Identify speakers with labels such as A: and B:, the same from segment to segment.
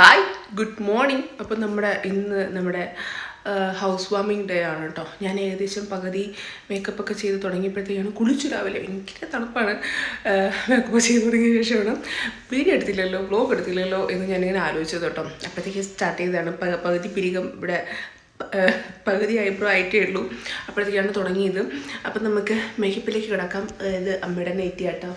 A: Hi good morning അപ്പം നമ്മുടെ ഇന്ന് നമ്മുടെ ഹൗസ് വാമിംഗ് ഡേ ആണ് കേട്ടോ ഞാൻ ഏകദേശം പകുതി മേക്കപ്പ് ഒക്കെ ചെയ്ത് തുടങ്ങിയപ്പോഴത്തേക്കാണ് കുളിച്ചു രാവിലെ. ഭയങ്കര തണുപ്പാണ്. മേക്കപ്പ് ചെയ്ത് തുടങ്ങിയ ശേഷമാണ് വീഡിയോ എടുത്തില്ലല്ലോ വ്ലോഗ് എടുത്തില്ലല്ലോ എന്ന് ഞാനിങ്ങനെ ആലോചിച്ചത് കേട്ടോ അപ്പോഴത്തേക്ക് സ്റ്റാർട്ട് ചെയ്തതാണ്. പകുതി പിരികം ഇവിടെ പകുതി ഐബ്രോ ആയിട്ടേ ഉള്ളൂ. അപ്പോഴത്തേക്കാണ് തുടങ്ങിയത്. അപ്പം നമുക്ക് മേക്കപ്പിലേക്ക് കിടക്കാം. ഇത് അമ്മയുടെ നെറ്റി ആട്ടോ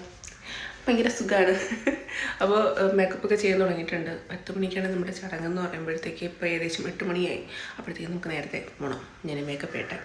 A: ഭയങ്കര സുഖമാണ് അപ്പോൾ മേക്കപ്പ് ഒക്കെ ചെയ്യാൻ തുടങ്ങിയിട്ടുണ്ട്. പത്ത് മണിക്കാണ് നമ്മുടെ ചടങ്ങെന്ന് പറയുമ്പോഴത്തേക്ക് ഇപ്പോൾ ഏകദേശം എട്ട് മണിയായി. അപ്പോഴത്തേക്ക് നമുക്ക് നേരത്തെ പോകണം ഞാൻ മേക്കപ്പ് ചെയ്യട്ടെ.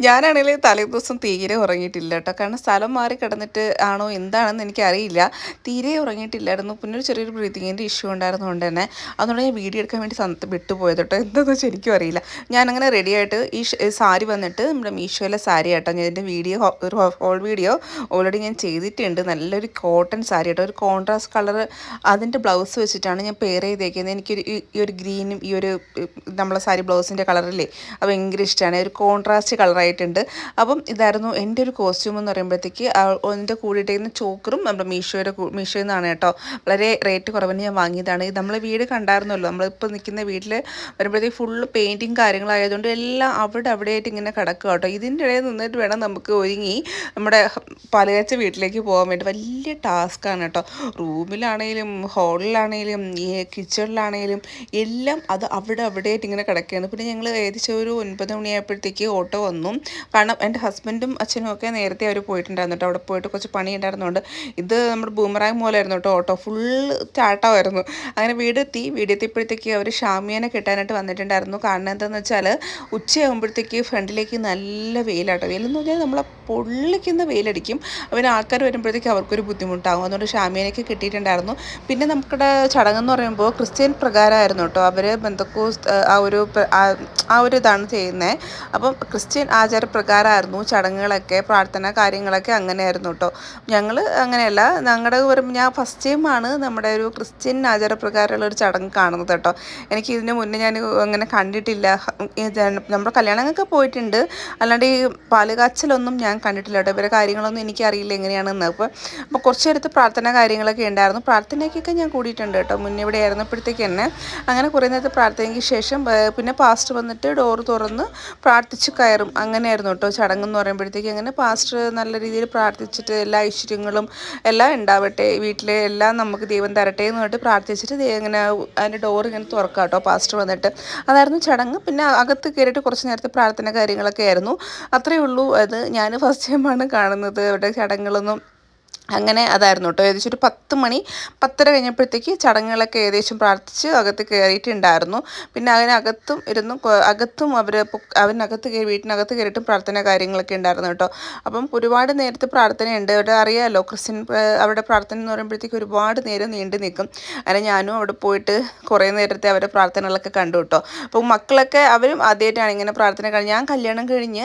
B: ഞാനാണെങ്കിൽ തലേദിവസം തീരെ ഉറങ്ങിയിട്ടില്ല കേട്ടോ. കാരണം സ്ഥലം മാറി കിടന്നിട്ട് ആണോ എന്താണെന്ന് എനിക്കറിയില്ല. തീരെ ഉറങ്ങിയിട്ടില്ലായിരുന്നു. പിന്നെ ഒരു ചെറിയൊരു ബ്രീതിങ്ങിന്റെ ഇഷ്യൂ ഉണ്ടായിരുന്നതുകൊണ്ട് തന്നെ അതുകൊണ്ട് ഞാൻ വീഡിയോ എടുക്കാൻ വേണ്ടി സ്ഥലത്ത് വിട്ടുപോയത് കേട്ടോ. എന്താണെന്ന് വെച്ചാൽ എനിക്കും അറിയില്ല. ഞാനങ്ങനെ റെഡി ആയിട്ട് ഈ സാരി വന്നിട്ട് നമ്മുടെ മീഷോയിലെ സാരി കേട്ടോ. ഞാൻ ഇതിന്റെ വീഡിയോ ഒരു ഹോൾ വീഡിയോ ഓൾറെഡി ഞാൻ ചെയ്തിട്ടുണ്ട്. നല്ലൊരു കോട്ടൺ സാരി കേട്ടോ. ഒരു കോൺട്രാസ്റ്റ് കളർ അതിന്റെ ബ്ലൗസ് വെച്ചിട്ടാണ് ഞാൻ പെയർ ചെയ്തേക്കുന്നത്. എനിക്കൊരു ഈ- ഒരു ഗ്രീനും ഈ ഒരു നമ്മളെ സാരി ബ്ലൗസിന്റെ കളറില്ലേ അത് ഭയങ്കര ഇഷ്ടമാണ്. ഒരു കോൺട്രാസ്റ്റ് കളറായിട്ടുണ്ട്. അപ്പം ഇതായിരുന്നു എന്റെ ഒരു കോസ്റ്റ്യൂം എന്ന് പറയുമ്പോഴത്തേക്ക് അതിന്റെ കൂടിയിട്ടേക്കുന്ന ചോക്കറും നമ്മുടെ മീഷോയുടെ മീഷോയിൽ നിന്നാണ് കേട്ടോ. വളരെ റേറ്റ് കുറവിന് ഞാൻ വാങ്ങിയതാണ്. ഇത് നമ്മളെ വീട് കണ്ടായിരുന്നല്ലോ. നമ്മളിപ്പോൾ നിൽക്കുന്ന വീട്ടിൽ വരുമ്പോഴത്തേക്ക് ഫുള്ള് പെയിന്റിങ് കാര്യങ്ങളായതുകൊണ്ട് എല്ലാം അവിടെ അവിടെയായിട്ട് ഇങ്ങനെ കിടക്കുക കേട്ടോ. ഇതിന്റെ ഇടയിൽ നിന്നിട്ട് വേണം നമുക്ക് ഒരുങ്ങി നമ്മുടെ പലകച്ച വീട്ടിലേക്ക് പോകാൻ വേണ്ടി. വലിയ ടാസ്ക്കാണ് കേട്ടോ. റൂമിലാണെങ്കിലും ഹോളിലാണെങ്കിലും ഈ കിച്ചണിലാണെങ്കിലും എല്ലാം അത് അവിടെ അവിടെയായിട്ട് ഇങ്ങനെ കിടക്കുകയാണ്. പിന്നെ ഞങ്ങൾ ഏകദേശം ഒരു ഒൻപത് മണിയായപ്പോഴത്തേക്ക് ഓട്ടോ വന്നു. കാരണം എന്റെ ഹസ്ബൻഡും അച്ഛനും ഒക്കെ നേരത്തെ അവർ പോയിട്ടുണ്ടായിരുന്നു കേട്ടോ. അവിടെ പോയിട്ട് കുറച്ച് പണി ഉണ്ടായിരുന്നുകൊണ്ട് ഇത് നമ്മുടെ ബൂമറാങ് മൂലമായിരുന്നു കേട്ടോ. ഓട്ടോ ഫുൾ ചാട്ടമായിരുന്നു അങ്ങനെ വീടെത്തി വീടെത്തിയപ്പോഴത്തേക്ക് അവർ ഷാമിയാനെ കിട്ടാനായിട്ട് വന്നിട്ടുണ്ടായിരുന്നു. കാരണം എന്താണെന്ന് വെച്ചാൽ ഉച്ചയാകുമ്പോഴത്തേക്ക് ഫ്രണ്ടിലേക്ക് നല്ല വെയിലാട്ടോ. വെയിലെന്ന് പറഞ്ഞാൽ നമ്മളെ പൊള്ളിക്കുന്ന വെയിലടിക്കും. പിന്നെ ആൾക്കാർ വരുമ്പോഴത്തേക്ക് അവർക്കൊരു ബുദ്ധിമുട്ടാകും അതുകൊണ്ട് ഷാമിയാനൊക്കെ കിട്ടിയിട്ടുണ്ടായിരുന്നു. പിന്നെ നമുക്കിടെ ചടങ്ങെന്ന് പറയുമ്പോൾ ക്രിസ്ത്യൻ പ്രകാരമായിരുന്നു കേട്ടോ. അവർ ബന്ധക്കോസ് ആ ഒരു ആ ഒരു ഇതാണ് ചെയ്യുന്നത്. അപ്പം ക്രിസ്ത്യൻ ആചാരപ്രകാരമായിരുന്നു ചടങ്ങുകളൊക്കെ പ്രാർത്ഥന കാര്യങ്ങളൊക്കെ അങ്ങനെയായിരുന്നു കേട്ടോ ഞങ്ങൾ അങ്ങനെയല്ല ഞങ്ങളുടെ പറയുമ്പോൾ ഞാൻ ഫസ്റ്റ് ടൈമാണ് നമ്മുടെ ഒരു ക്രിസ്ത്യൻ ആചാരപ്രകാരമുള്ള ഒരു ചടങ്ങ് കാണുന്നത് കേട്ടോ എനിക്ക് ഇതിന് മുന്നേ ഞാൻ അങ്ങനെ കണ്ടിട്ടില്ല. നമ്മുടെ കല്യാണങ്ങൾക്ക് പോയിട്ടുണ്ട്. അല്ലാണ്ട് ഈ പാലുകാച്ചലൊന്നും ഞാൻ കണ്ടിട്ടില്ല കേട്ടോ ഇവരെ കാര്യങ്ങളൊന്നും എനിക്കറിയില്ല എങ്ങനെയാണെന്ന്. അപ്പോൾ അപ്പോൾ കുറച്ച് നേരത്ത് പ്രാർത്ഥന കാര്യങ്ങളൊക്കെ ഉണ്ടായിരുന്നു. പ്രാർത്ഥനയ്ക്കൊക്കെ ഞാൻ കൂടിയിട്ടുണ്ട് കേട്ടോ മുന്നേ ഇവിടെ ആയിരുന്നപ്പോഴത്തേക്ക് തന്നെ അങ്ങനെ കുറേ നേരത്തെ പ്രാർത്ഥനയ്ക്ക് ശേഷം പിന്നെ പാസ്റ്റ് വന്നിട്ട് ഡോറ് തുറന്ന് പ്രാർത്ഥിച്ച് കയറും. അങ്ങനെയായിരുന്നു കേട്ടോ. ചടങ്ങെന്ന് പറയുമ്പോഴത്തേക്ക് അങ്ങനെ പാസ്റ്റർ നല്ല രീതിയിൽ പ്രാർത്ഥിച്ചിട്ട് എല്ലാ ഐശ്വര്യങ്ങളും എല്ലാം ഉണ്ടാവട്ടെ. വീട്ടിലെ എല്ലാം നമുക്ക് ദൈവം തരട്ടെ എന്ന് പറഞ്ഞിട്ട് പ്രാർത്ഥിച്ചിട്ട് ഇങ്ങനെ അതിന്റെ ഡോർ ഇങ്ങനെ തുറക്കാം കേട്ടോ പാസ്റ്റർ വന്നിട്ട്. അതായിരുന്നു ചടങ്ങ്. പിന്നെ അകത്ത് കയറിയിട്ട് കുറച്ച് നേരത്തെ പ്രാർത്ഥന കാര്യങ്ങളൊക്കെ ആയിരുന്നു. അത്രയേ ഉള്ളൂ. അത് ഞാൻ ഫസ്റ്റ് ടൈമാണ് കാണുന്നത്. അവിടെ ചടങ്ങുകളൊന്നും അങ്ങനെ അതായിരുന്നു കേട്ടോ ഏകദേശം ഒരു പത്ത് മണി പത്തര കഴിഞ്ഞപ്പോഴത്തേക്ക് ചടങ്ങുകളൊക്കെ ഏകദേശം പ്രാർത്ഥിച്ച് അകത്ത് കയറിയിട്ടുണ്ടായിരുന്നു. പിന്നെ അതിനകത്തും ഇരുന്നു അകത്തും അവർ അവനകത്ത് കയറി വീട്ടിനകത്ത് കയറിയിട്ടും പ്രാർത്ഥന കാര്യങ്ങളൊക്കെ ഉണ്ടായിരുന്നു കേട്ടോ അപ്പം ഒരുപാട് നേരത്തെ പ്രാർത്ഥനയുണ്ട്. അവിടെ അറിയാമല്ലോ ക്രിസ്ത്യൻ അവിടെ പ്രാർത്ഥന എന്ന് പറയുമ്പോഴത്തേക്ക് ഒരുപാട് നേരം നീണ്ടു നിൽക്കും. അങ്ങനെ ഞാനും അവിടെ പോയിട്ട് കുറേ നേരത്തെ അവരുടെ പ്രാർത്ഥനകളൊക്കെ കണ്ടു കേട്ടോ അപ്പം മക്കളൊക്കെ അവരും ആദ്യമായിട്ടാണ് ഇങ്ങനെ പ്രാർത്ഥന കഴിഞ്ഞ് ഞാൻ കല്യാണം കഴിഞ്ഞ്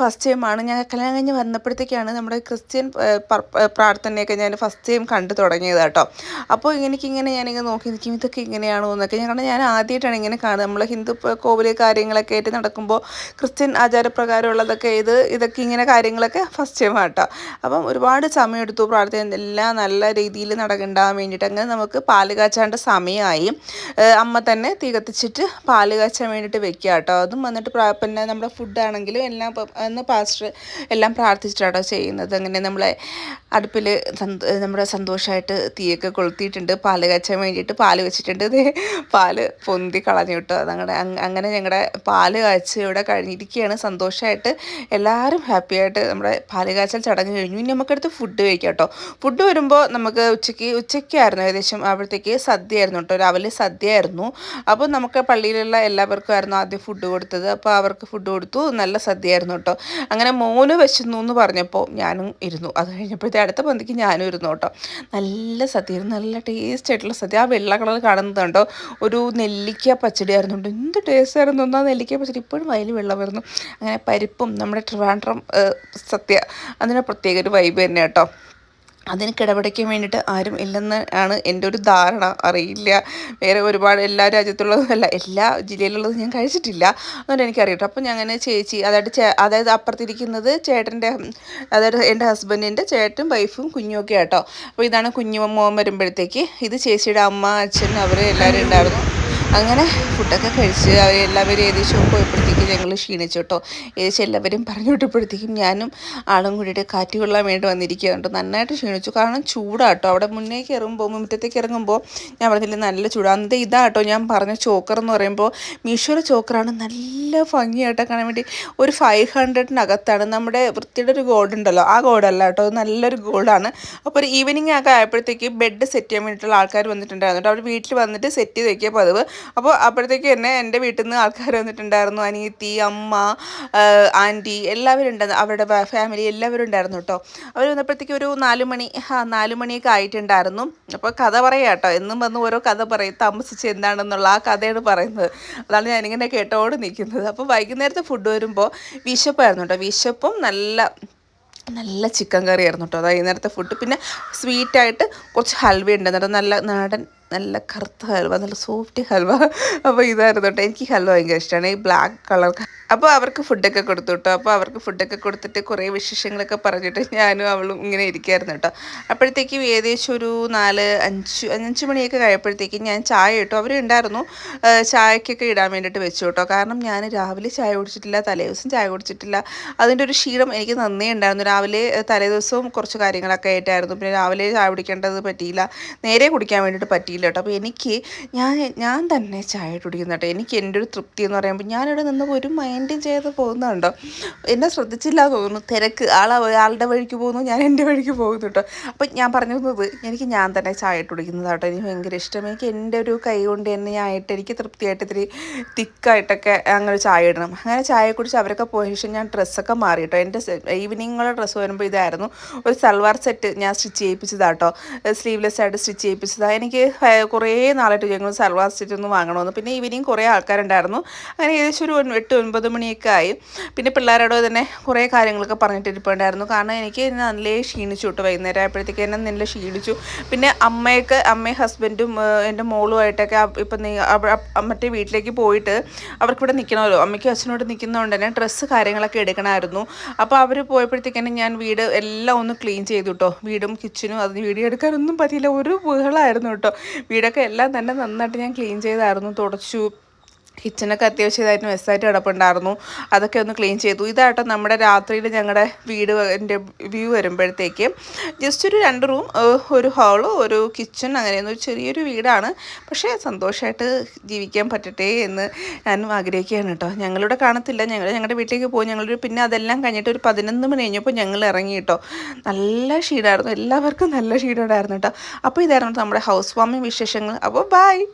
B: ഫസ്റ്റ് ടൈമാണ് ഞാൻ കല്യാണം കഴിഞ്ഞ് വന്നപ്പോഴത്തേക്കാണ് നമ്മുടെ ക്രിസ്ത്യൻ പ്രാർത്ഥനയൊക്കെ ഞാൻ ഫസ്റ്റ് ടൈം കണ്ടു തുടങ്ങിയത് കേട്ടോ അപ്പോൾ എനിക്കിങ്ങനെ ഞാനിങ്ങനെ നോക്കി നിൽക്കും ഇതൊക്കെ ഇങ്ങനെയാണോ എന്നൊക്കെ. ഞാൻ കാരണം ഞാൻ ആദ്യമായിട്ടാണ് ഇങ്ങനെ കാണുന്നത് നമ്മൾ ഹിന്ദു കോവിലെ കാര്യങ്ങളൊക്കെ ആയിട്ട് നടക്കുമ്പോൾ ക്രിസ്ത്യൻ ആചാരപ്രകാരമുള്ളതൊക്കെ ഇത് ഇതൊക്കെ ഇങ്ങനെ കാര്യങ്ങളൊക്കെ ഫസ്റ്റ് ടൈം കേട്ടോ അപ്പം ഒരുപാട് സമയം എടുത്തു പ്രാർത്ഥന. എല്ലാം നല്ല രീതിയിൽ നടക്കണ്ടാകാൻ വേണ്ടിയിട്ട് അങ്ങനെ നമുക്ക് പാൽ കാച്ചാണ്ട് സമയമായി. അമ്മ തന്നെ തീ കത്തിച്ചിട്ട് പാൽ കാച്ചാൻ വേണ്ടിയിട്ട് വെക്കുക കേട്ടോ അതും വന്നിട്ട് പിന്നെ നമ്മുടെ ഫുഡാണെങ്കിലും എല്ലാം അന്ന് പാസ്റ്റർ എല്ലാം പ്രാർത്ഥിച്ചിട്ടാണ് ചെയ്യുന്നത്. അങ്ങനെ നമ്മളെ അടുപ്പിൽ നമ്മുടെ സന്തോഷമായിട്ട് തീയൊക്കെ കൊളുത്തിയിട്ടുണ്ട്. പാൽ കച്ചാൻ വേണ്ടിയിട്ട് പാൽ വെച്ചിട്ടുണ്ട്. ദേ പാൽ പൊന്തി കളഞ്ഞു വിട്ടു അതങ്ങനെ അങ്ങനെ ഞങ്ങളുടെ പാൽ കാച്ച് ഇവിടെ കഴിഞ്ഞിരിക്കുകയാണ് സന്തോഷമായിട്ട് എല്ലാവരും ഹാപ്പി ആയിട്ട് നമ്മുടെ പാൽ കാച്ചൽ ചടങ്ങ് കഴിഞ്ഞു. ഇനി നമുക്കടുത്ത് ഫുഡ് കഴിക്കാം കേട്ടോ. ഫുഡ് വരുമ്പോൾ നമുക്ക് ഉച്ചയ്ക്ക് ഉച്ചയ്ക്കായിരുന്നു ഏകദേശം. അവിടത്തേക്ക് സദ്യ ആയിരുന്നു കേട്ടോ. രാവിലെ സദ്യ ആയിരുന്നു അപ്പോൾ നമുക്ക് പള്ളിയിലുള്ള എല്ലാവർക്കും ആയിരുന്നു ആദ്യം ഫുഡ് കൊടുത്തത്. അപ്പോൾ അവർക്ക് ഫുഡ് കൊടുത്തു. നല്ല സദ്യ ആയിരുന്നു കേട്ടോ. അങ്ങനെ മോന് വിശന്നു എന്ന് പറഞ്ഞപ്പോൾ ഞാനും ഇരുന്നു. അത് കഴിഞ്ഞപ്പോഴത്തെ പന്തിക്ക് ഞാനും ഇരുന്നു കേട്ടോ. നല്ല സദ്യ നല്ല ടേസ്റ്റ് ആയിട്ടുള്ള സദ്യ. ആ വെള്ള കളർ കാണുന്നത് കണ്ടോ? ഒരു നെല്ലിക്ക പച്ചടി ആയിരുന്നു എന്ത് ടേസ്റ്റ് ആയിരുന്നു ഒന്നാ നെല്ലിക്ക പച്ചടി ഇപ്പോഴും വയലിൽ വെള്ളം വരുന്നു. അങ്ങനെ പരിപ്പും നമ്മുടെ ട്രിവാൻഡ്രം സദ്യ. അതിന് പ്രത്യേക ഒരു വൈബ് തന്നെ കേട്ടോ. അതിന് കിടപിടിക്കാൻ വേണ്ടിയിട്ട് ആരും ഇല്ലെന്ന് ആണ് എന്റെ ഒരു ധാരണ. അറിയില്ല. വേറെ ഒരുപാട് എല്ലാ രാജ്യത്തുള്ളതും അല്ല എല്ലാ ജില്ലയിലുള്ളത് ഞാൻ കഴിച്ചിട്ടില്ല. അതുകൊണ്ട് എനിക്കറിയട്ടോ. അപ്പോൾ ഞാൻ അങ്ങനെ ചേച്ചി അതായത് ചേ അതായത് അപ്പുറത്തിരിക്കുന്നത് ചേട്ടന്റെ അതായത് എന്റെ ഹസ്ബൻഡിന്റെ ചേട്ടൻ വൈഫും കുഞ്ഞും ഒക്കെ ആട്ടോ. അപ്പോൾ ഇതാണ് കുഞ്ഞുമോൻ വരുമ്പോഴത്തേക്ക്. ഇത് ചേച്ചിയുടെ അമ്മ അച്ഛൻ അവർ എല്ലാവരും ഉണ്ടായിരുന്നു. അങ്ങനെ ഫുഡൊക്കെ കഴിച്ച് അവർ എല്ലാവരും ഏകദേശം പോയപ്പോഴത്തേക്കും ഞങ്ങൾ ക്ഷീണിച്ചു കേട്ടോ. ഏകദേശം എല്ലാവരും പറഞ്ഞു വിട്ടപ്പോഴത്തേക്കും ഞാനും ആളും കൂടിയിട്ട് കാറ്റ് കൊള്ളാൻ വേണ്ടി വന്നിരിക്കുകയുണ്ട് നന്നായിട്ട് ക്ഷീണിച്ചു. കാരണം ചൂടാട്ടോ അവിടെ മുന്നേക്ക് ഇറങ്ങുമ്പോൾ മുറ്റത്തേക്ക് ഇറങ്ങുമ്പോൾ ഞാൻ പറഞ്ഞില്ല നല്ല ചൂടാണ് അന്നത്തെ ഇതാട്ടോ ഞാൻ പറഞ്ഞ ചോക്കർ എന്ന് പറയുമ്പോൾ മീഷോയുടെ ചോക്കറാണ് നല്ല ഭംഗിയായിട്ട് കാണാൻ വേണ്ടി ഒരു ഫൈവ് ഹൺഡ്രഡിനകത്താണ് നമ്മുടെ വൃത്തിയുടെ ഒരു ഗോൾഡ് ഉണ്ടല്ലോ. ആ ഗോൾഡല്ല കേട്ടോ. നല്ലൊരു ഗോൾഡാണ് അപ്പോൾ ഒരു ഈവനിങ് ഒക്കെ ആയപ്പോഴത്തേക്ക് ബെഡ് സെറ്റ് ചെയ്യാൻ വേണ്ടിയിട്ടുള്ള ആൾക്കാർ വന്നിട്ടുണ്ടായിരുന്നു അവർ വീട്ടിൽ വന്നിട്ട് സെറ്റ് ചെയ്ത് വയ്ക്കിയ പതിവ്. അപ്പോൾ അപ്പോഴത്തേക്ക് എന്നെ എന്റെ വീട്ടിൽ നിന്ന് ആൾക്കാർ വന്നിട്ടുണ്ടായിരുന്നു അനിയത്തി അമ്മ ആന്റി എല്ലാവരും ഉണ്ടായിരുന്നു അവരുടെ ഫാമിലി എല്ലാവരും ഉണ്ടായിരുന്നു കേട്ടോ. അവർ വന്നപ്പോഴത്തേക്ക് ഒരു നാല് മണി നാല് മണിയൊക്കെ ആയിട്ടുണ്ടായിരുന്നു. അപ്പോൾ കഥ പറയാം കേട്ടോ. എന്നും വന്ന് ഓരോ കഥ പറയും താമസിച്ച് എന്താണെന്നുള്ള ആ കഥയാണ് പറയുന്നത്. അതാണ് ഞാനിങ്ങനെ കേട്ടോട് നിൽക്കുന്നത്. അപ്പോൾ വൈകുന്നേരത്തെ ഫുഡ് വരുമ്പോൾ വിശപ്പായിരുന്നു കേട്ടോ. വിശപ്പും നല്ല നല്ല ചിക്കൻ കറി ആയിരുന്നു കേട്ടോ. അതായത് നേരത്തെ ഫുഡ് പിന്നെ സ്വീറ്റായിട്ട് കുറച്ച് ഹൽവ ഉണ്ടായിരുന്നു നല്ല നാടൻ നല്ല കറുത്ത ഹൽവ നല്ല സോഫ്റ്റ് ഹൽവ. അപ്പോൾ ഇതായിരുന്നു കേട്ടോ എനിക്ക് ഹൽവ ഭയങ്കര ഇഷ്ടമാണ് ഈ ബ്ലാക്ക് കളർ അപ്പോൾ അവർക്ക് ഫുഡൊക്കെ കൊടുത്തു കേട്ടോ അപ്പോൾ അവർക്ക് ഫുഡൊക്കെ കൊടുത്തിട്ട് കുറേ വിശേഷങ്ങളൊക്കെ പറഞ്ഞിട്ട് ഞാനും അവളും ഇങ്ങനെ ഇരിക്കുകയായിരുന്നു കേട്ടോ അപ്പോഴത്തേക്കും ഏകദേശം ഒരു നാല് അഞ്ച് അഞ്ച് മണിയൊക്കെ കഴിയപ്പോഴത്തേക്കും ഞാൻ ചായ ഇട്ടു. അവരുണ്ടായിരുന്നു ചായക്കൊക്കെ ഇടാൻ വേണ്ടിയിട്ട് വെച്ചു കേട്ടോ കാരണം ഞാൻ രാവിലെ ചായ കുടിച്ചിട്ടില്ല തലേദിവസം ചായ കുടിച്ചിട്ടില്ല. അതിന്റെ ഒരു ക്ഷീണം എനിക്ക് നന്നേ ഉണ്ടായിരുന്നു. രാവിലെ തലേദിവസവും കുറച്ച് കാര്യങ്ങളൊക്കെ ആയിട്ടായിരുന്നു. പിന്നെ രാവിലെ ചായ കുടിക്കേണ്ടത് പറ്റിയില്ല. നേരെ കുടിക്കാൻ വേണ്ടിയിട്ട് പറ്റിയില്ല കേട്ടോ അപ്പോൾ എനിക്ക് ഞാൻ ഞാൻ തന്നെ ചായ കുടിക്കുന്നു കേട്ടോ എനിക്ക് എന്റെ ഒരു തൃപ്തി എന്ന് പറയുമ്പോൾ ഞാനിവിടെ നിന്ന് ഒരു മൈൻഡും ചെയ്ത് പോകുന്നുണ്ടോ എന്നെ ശ്രദ്ധിച്ചില്ല തോന്നുന്നു. തിരക്ക്. ആൾ ആളുടെ വഴിക്ക് പോകുന്നു ഞാൻ എന്റെ വഴിക്ക് പോകുന്നു കേട്ടോ അപ്പം ഞാൻ പറഞ്ഞു തന്നത് എനിക്ക് ഞാൻ തന്നെ ചായ ഇട്ട് കുടിക്കുന്നത് കേട്ടോ എനിക്ക് ഭയങ്കര ഇഷ്ടം. എനിക്ക് എന്റെ ഒരു കൈ കൊണ്ട് തന്നെ ആയിട്ട് എനിക്ക് തൃപ്തിയായിട്ട് ഇത്തിരി തിക്കായിട്ടൊക്കെ അങ്ങനെ ചായ ഇടണം. അങ്ങനെ ചായ കുടിച്ച് അവരൊക്കെ പോയ ശേഷം ഞാൻ ഡ്രസ്സൊക്കെ മാറി കേട്ടോ എന്റെ ഈവനിങ്ങുള്ള ഡ്രസ്സ് വരുമ്പോൾ ഇതായിരുന്നു. ഒരു സൽവാർ സെറ്റ് ഞാൻ സ്റ്റിച്ച് ചെയ്യിപ്പിച്ചതാട്ടോ സ്ലീവ്ലെസ് ആയിട്ട് സ്റ്റിച്ച് ചെയ്യിപ്പിച്ചതാണ് എനിക്ക് കുറേ നാളായിട്ട് ഞങ്ങൾ സൽവാർ സെറ്റ് ഒന്ന് വാങ്ങണമെന്ന് പിന്നെ ഈവനിങ് കുറേ ആൾക്കാരുണ്ടായിരുന്നു. അങ്ങനെ ഏകദേശം ഒരു എട്ട് ഒൻപത് മണിയൊക്കെ ആയി. പിന്നെ പിള്ളേരോട് തന്നെ കുറേ കാര്യങ്ങളൊക്കെ പറഞ്ഞിട്ടിരിപ്പുണ്ടായിരുന്നു കാരണം എനിക്ക് നല്ല ക്ഷീണിച്ചു കേട്ടോ വൈകുന്നേരം ആയപ്പോഴത്തേക്ക് എന്നെ നല്ല ക്ഷീണിച്ചു. പിന്നെ അമ്മയൊക്കെ അമ്മയും ഹസ്ബൻഡും എന്റെ മോളുമായിട്ടൊക്കെ ഇപ്പം നീ മറ്റേ വീട്ടിലേക്ക് പോയിട്ട് അവർക്കിവിടെ നിൽക്കണമല്ലോ. അമ്മയ്ക്കും അച്ഛനോട് നിൽക്കുന്നതുകൊണ്ട് തന്നെ ഡ്രസ്സ് കാര്യങ്ങളൊക്കെ എടുക്കണമായിരുന്നു. അപ്പോൾ അവർ പോയപ്പോഴത്തേക്കാണ് ഞാൻ വീട് എല്ലാം ഒന്ന് ക്ലീൻ ചെയ്തു കേട്ടോ വീടും കിച്ചനും അതിന് വീഡിയോ എടുക്കാനൊന്നും പറ്റിയില്ല. ഒരു ബഹളമായിരുന്നു കേട്ടോ വീടൊക്കെ എല്ലാം തന്നെ നന്നായിട്ട് ഞാൻ ക്ലീൻ ചെയ്തായിരുന്നു. തുടച്ചു. കിച്ചണൊക്കെ അത്യാവശ്യം ഇതായിട്ട് മെസ്സായിട്ട് കിടപ്പുണ്ടായിരുന്നു. അതൊക്കെ ഒന്ന് ക്ലീൻ ചെയ്തു. ഇതാട്ടോ നമ്മുടെ രാത്രിയിൽ ഞങ്ങളുടെ വീട് എന്റെ വ്യൂ വരുമ്പോഴത്തേക്ക്. ജസ്റ്റ് ഒരു രണ്ട് റൂം ഒരു ഹാളും ഒരു കിച്ചൺ അങ്ങനെയൊന്നും ഒരു ചെറിയൊരു വീടാണ്. പക്ഷേ സന്തോഷമായിട്ട് ജീവിക്കാൻ പറ്റട്ടെ എന്ന് ഞാനും ആഗ്രഹിക്കുകയാണ് കേട്ടോ ഞങ്ങളിവിടെ കാണത്തില്ല. ഞങ്ങൾ ഞങ്ങളുടെ വീട്ടിലേക്ക് പോയി. ഞങ്ങളൊരു പിന്നെ അതെല്ലാം കഴിഞ്ഞിട്ട് ഒരു പതിനൊന്ന് മണി കഴിഞ്ഞപ്പോൾ ഞങ്ങൾ ഇറങ്ങി കേട്ടോ നല്ല ക്ഷീണമായിരുന്നു എല്ലാവർക്കും നല്ല ക്ഷീണമുണ്ടായിരുന്നു കേട്ടോ അപ്പോൾ ഇതായിരുന്നു നമ്മുടെ ഹൗസ് വാമിങ് വിശേഷങ്ങൾ അപ്പോൾ ബായ്